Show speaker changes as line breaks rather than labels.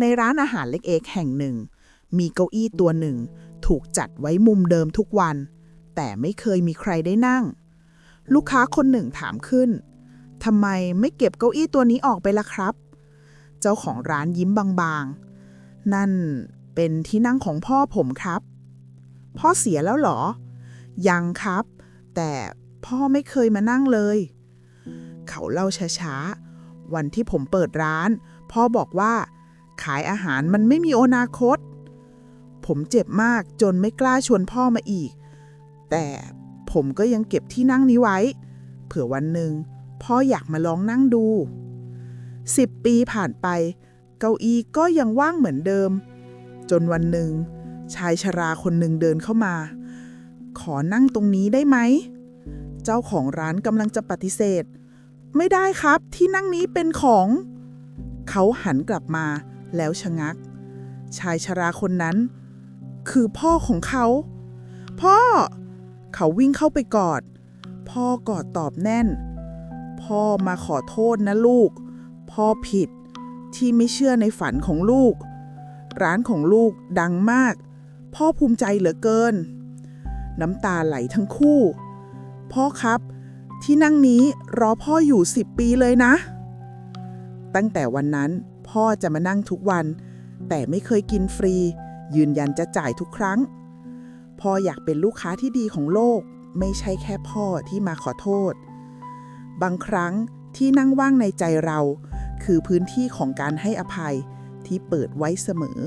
ในร้านอาหารเล็กๆแห่งหนึ่ง มีเก้าอี้ตัวหนึ่ง ถูกจัดไว้มุมเดิมทุกวัน แต่ไม่เคยมีใครได้นั่ง ลูกค้าคนหนึ่งถามขึ้นทำไมไม่เก็บเก้าอี้ตัวนี้ออกไปล่ะครับ เจ้าของร้านยิ้มบางๆ นั่นเป็นที่นั่งของพ่อผมครับ พ่อเสียแล้วเหรอ ยังครับ แต่พ่อไม่เคยมานั่งเลย เขาเล่าช้าๆ วันที่ผมเปิดร้าน พ่อบอกว่า ขายอาหารมันไม่มีอนาคต ผมเจ็บมากจนไม่กล้าชวนพ่อมาอีก แต่ผมก็ยังเก็บที่นั่งนี้ไว้ เผื่อวันหนึ่งพ่ออยากมาลองนั่งดู สิบปีผ่านไป เก้าอี้ก็ยังว่างเหมือนเดิม จนวันหนึ่ง ชายชราคนหนึ่งเดินเข้ามา ขอนั่งตรงนี้ได้ไหม เจ้าของร้านกำลังจะปฏิเสธ ไม่ได้ครับที่นั่งนี้เป็นของ เขาหันกลับมา แล้วชะงัก ชายชราคนนั้น คือพ่อของเขา พ่อ เขาวิ่งเข้าไปกอด พ่อกอดตอบแน่น พ่อมาขอโทษนะลูก พ่อผิดที่ไม่เชื่อในฝันของลูก ร้านของลูกดังมาก พ่อภูมิใจเหลือเกิน น้ำตาไหลทั้งคู่ พ่อครับ ที่นั่งนี้รอพ่ออยู่สิบปีเลยนะ ตั้งแต่วันนั้น พ่อจะมานั่งทุกวัน แต่ไม่เคยกินฟรี ยืนยันจะจ่ายทุกครั้ง พ่ออยากเป็นลูกค้าที่ดีของโลก ไม่ใช่แค่พ่อที่มาขอโทษ บางครั้งที่นั่งว่างในใจเรา คือพื้นที่ของการให้อภัยที่เปิดไว้เสมอ